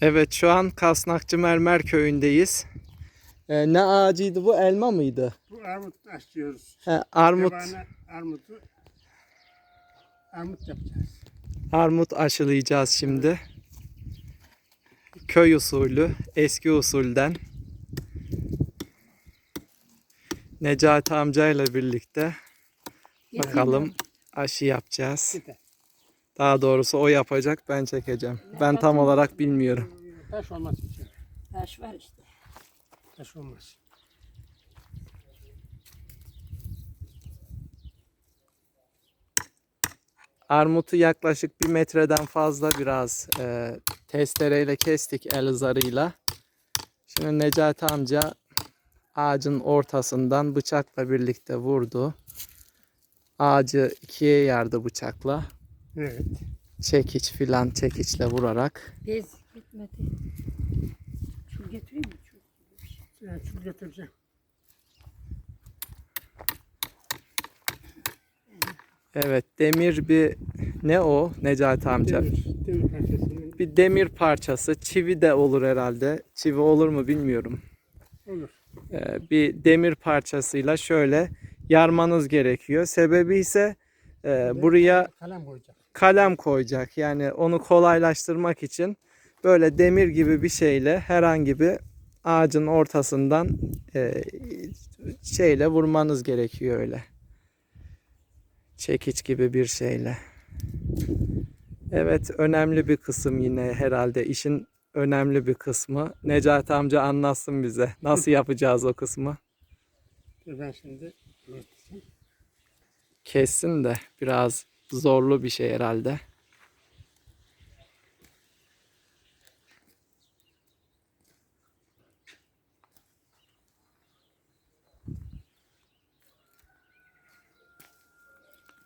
Evet şu an Kasnakçı Mermer köyündeyiz. Ee, ne ağacıydı bu? Elma mıydı? Bu armut açıyoruz. He, armut. Yabani armutu armut yapacağız. Armut aşılayacağız şimdi. Köy usulü, eski usulden. Necati amcayla birlikte bakalım aşı yapacağız. Yeter. Daha doğrusu o yapacak, ben çekeceğim. Ben tam olarak bilmiyorum. Taş olmaz için. Taş var işte. Taş olmaz. Armutu yaklaşık bir metreden fazla biraz e, testereyle kestik el zarıyla. Şimdi Necati amca ağacın ortasından bıçakla birlikte vurdu. Ağacı ikiye yardı bıçakla. Evet. Çekiç filan çekiçle vurarak. Bez gitmedi. Şu getireyim mi? Şu. Ben çul getireceğim. Evet demir bir ne o Necati amca? Demir, demir parçasını Bir demir parçası. Çivi de olur herhalde. Çivi olur mu bilmiyorum. olur. Ee, bir demir parçasıyla şöyle yarmanız gerekiyor. Sebebi ise e, buraya kalem koyacak. Kalem koyacak. Yani onu kolaylaştırmak için böyle demir gibi bir şeyle herhangi bir ağacın ortasından e, şeyle vurmanız gerekiyor öyle. Çekiç gibi bir şeyle. Evet önemli bir kısım yine herhalde işin önemli bir kısmı. Necati amca anlatsın bize. Nasıl yapacağız o kısmı? Ben şimdi. Kessin de biraz zorlu bir şey herhalde.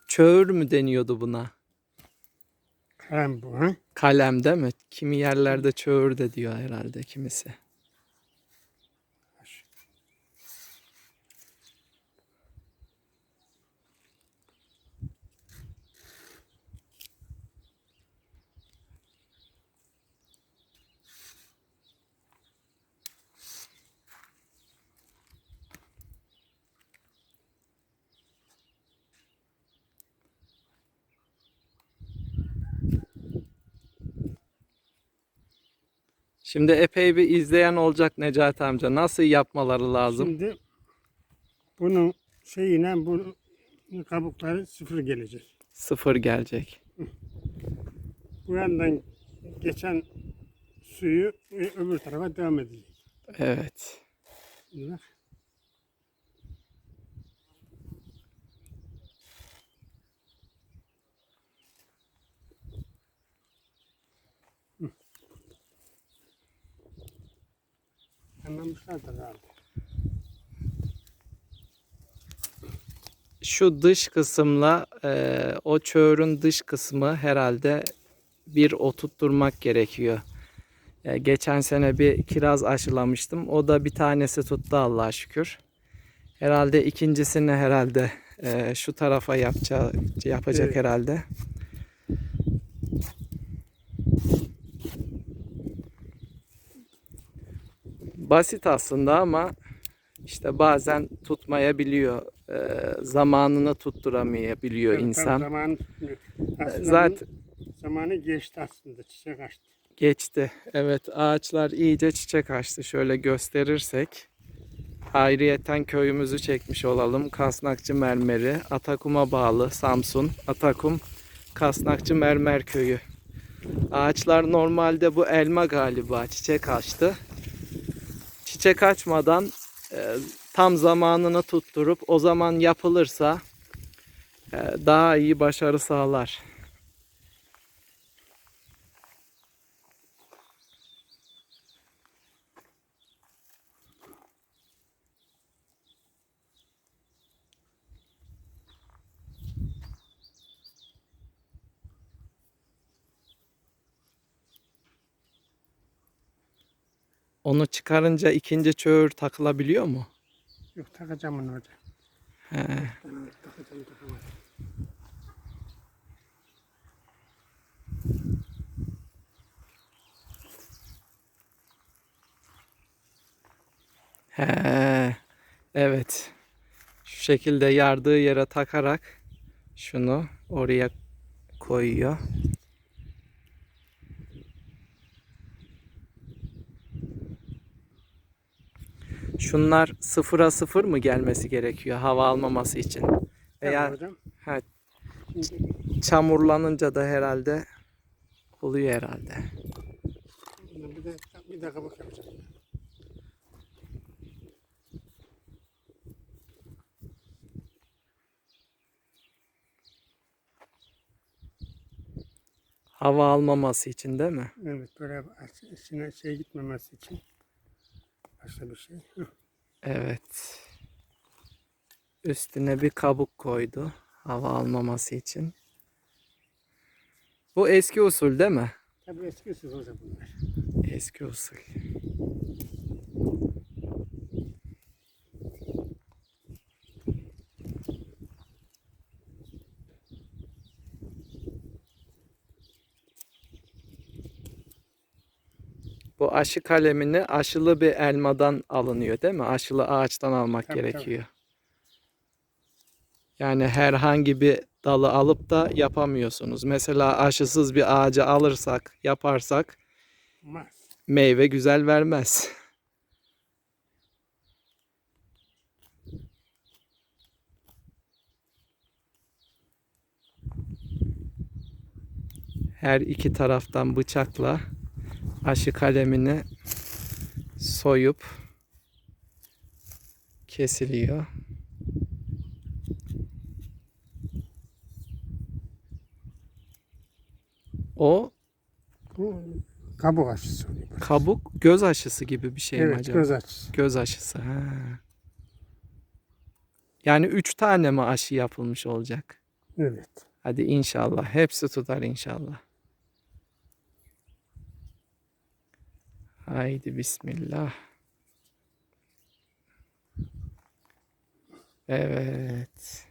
Çöğür mü deniyordu buna? Kalem bu. Ha? Kalem değil mi? Kimi yerlerde çöğür de diyor herhalde kimisi. Şimdi epey bir izleyen olacak Necati amca. Nasıl yapmaları lazım? Şimdi bunun şeyine bu kabukları sıfır gelecek. Sıfır gelecek. Bu yandan geçen suyu ö- öbür tarafa devam edecek. Evet. Bak. Anlamışlardır herhalde. Şu dış kısımla e, o çöğürün dış kısmı herhalde bir oturtturmak gerekiyor. E, geçen sene bir kiraz aşılamıştım. O da bir tanesi tuttu Allah'a şükür. Herhalde ikincisini herhalde e, şu tarafa yapacağı, yapacak Evet. herhalde. Basit aslında ama işte bazen tutmayabiliyor. E, zamanını tutturamayabiliyor tabii, insan. Aslında Zaten zamanı geçti aslında. Çiçek açtı. Geçti. Evet ağaçlar iyice çiçek açtı. Şöyle gösterirsek. Ayrıyeten köyümüzü çekmiş olalım. Kasnakçı Mermeri. Atakum'a bağlı Samsun. Atakum Kasnakçı Mermer Köyü. Ağaçlar normalde bu elma galiba çiçek açtı. Çiçek açmadan e, tam zamanını tutturup o zaman yapılırsa e, daha iyi başarı sağlar. Onu çıkarınca ikinci çöğür takılabiliyor mu? Yok takacağım onu hocam. He. He. Evet. Şu şekilde yardığı yere takarak şunu oraya koyuyor. Şunlar sıfıra sıfır mı gelmesi gerekiyor hava almaması için? Veya hocam. ha, çamurlanınca da herhalde oluyor herhalde. bir de bir de kabuk yapacağım. Hava almaması için değil mi? Evet böyle içine şey gitmemesi için. Başka bir şey. Evet. Üstüne bir kabuk koydu. Hava almaması için. Bu eski usul değil mi? Tabii eski usul hocam bunlar. Eski usul. Bu aşı kalemini aşılı bir elmadan alınıyor değil mi? Aşılı ağaçtan almak Tabii, tabii. gerekiyor. Yani herhangi bir dalı alıp da yapamıyorsunuz. Mesela aşısız bir ağacı alırsak, yaparsak Mas. meyve güzel vermez. Her iki taraftan bıçakla aşı kalemini soyup kesiliyor. O Bu kabuk aşısı oluyor. kabuk göz aşısı gibi bir şey mi evet acaba? göz aşısı. Göz aşısı. Ha. Yani üç tane mi aşı yapılmış olacak? Evet. Hadi inşallah. Hepsi tutar inşallah. Haydi bismillah. Evet.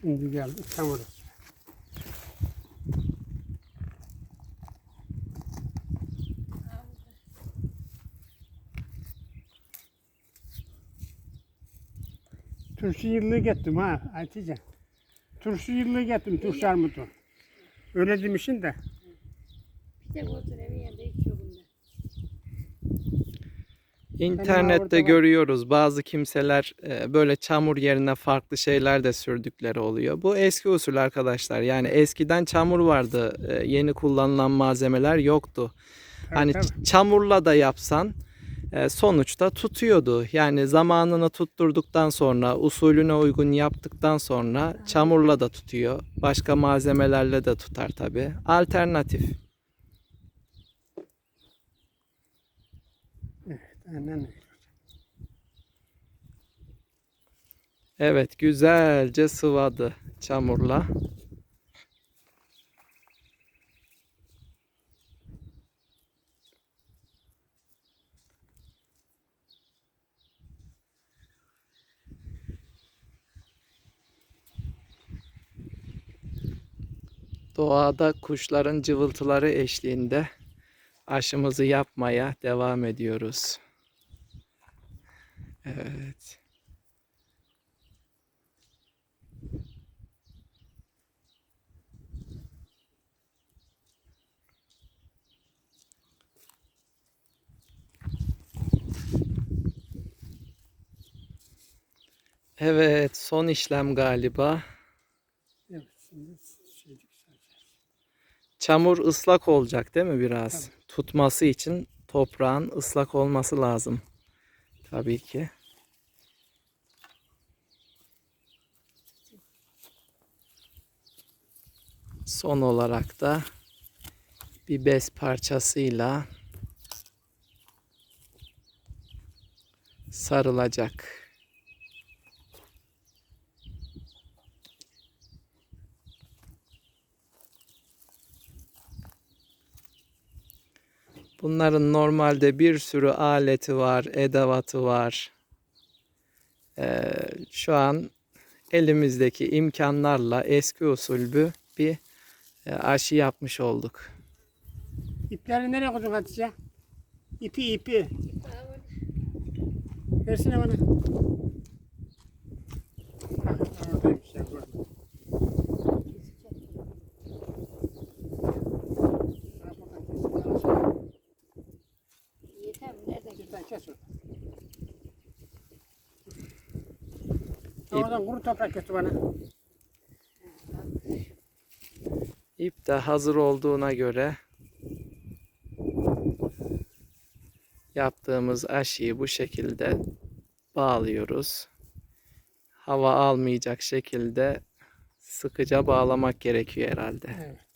Şimdi geldik tam orası. Turşu yıllığı getirdim ha Hatice. Turşu yıllığı getirdim turşu armudu. Öyle demişsin de. Bir tek otur evin yanında hiç yok bunda. İnternette görüyoruz bazı kimseler e, böyle çamur yerine farklı şeyler de sürdükleri oluyor. Bu eski usul arkadaşlar. Yani eskiden çamur vardı. e, Yeni kullanılan malzemeler yoktu. Tabii, Hani tabii. çamurla da yapsan e, sonuçta tutuyordu. Yani zamanını tutturduktan sonra, usulüne uygun yaptıktan sonra çamurla da tutuyor. Başka malzemelerle de tutar tabi. Alternatif. Aynen. Evet, güzelce sıvadı çamurla. Doğada kuşların cıvıltıları eşliğinde aşımızı yapmaya devam ediyoruz. Evet. Evet, son işlem galiba. Evet şimdi şeydik. Çamur ıslak olacak değil mi biraz? Tutması için toprağın ıslak olması lazım. Tabii ki. Son olarak da bir bez parçasıyla sarılacak. Bunların normalde bir sürü aleti var, edevatı var. Ee, şu an elimizdeki imkanlarla eski usulü bir e, aşı yapmış olduk. İpleri nereye koydun Hatice? İpi ipi. Versene bana. Oradan kuru toprak götür bana. İp de hazır olduğuna göre yaptığımız aşıyı bu şekilde bağlıyoruz. Hava almayacak şekilde sıkıca bağlamak gerekiyor herhalde. Evet.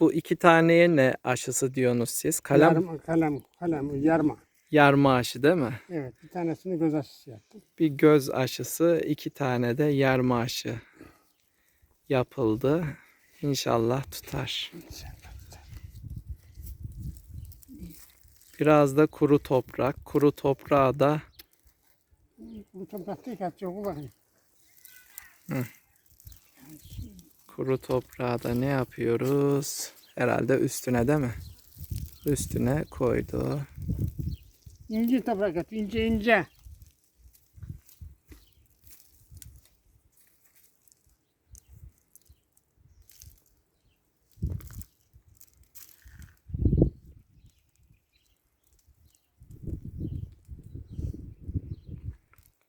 Bu iki taneye ne aşısı diyorsunuz siz? Kalem Yarma, kalem, kalem, yarma. yarma aşı değil mi? Evet, bir tanesini göz aşısı yaptım. Bir göz aşısı, iki tane de yarma aşı yapıldı. İnşallah tutar. Biraz da kuru toprak. Kuru toprağa da Bu toprak değil, kaç yok bakayım. Kuru toprağa da ne yapıyoruz? Herhalde üstüne değil mi? Üstüne koydu. İnce toprak at, ince ince.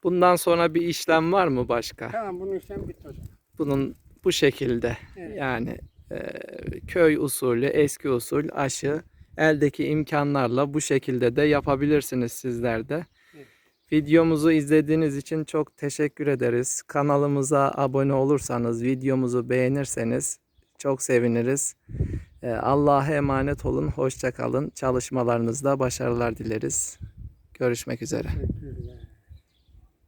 Bundan sonra bir işlem var mı başka? Tamam, bunun işlemi bitti hocam. Bunun bu şekilde Evet. yani e, köy usulü, eski usul aşı eldeki imkanlarla bu şekilde de yapabilirsiniz sizler de. Evet. Videomuzu izlediğiniz için çok teşekkür ederiz. Kanalımıza abone olursanız, videomuzu beğenirseniz çok seviniriz. Allah'a emanet olun, hoşça kalın. Çalışmalarınızda başarılar dileriz. Görüşmek üzere. Evet.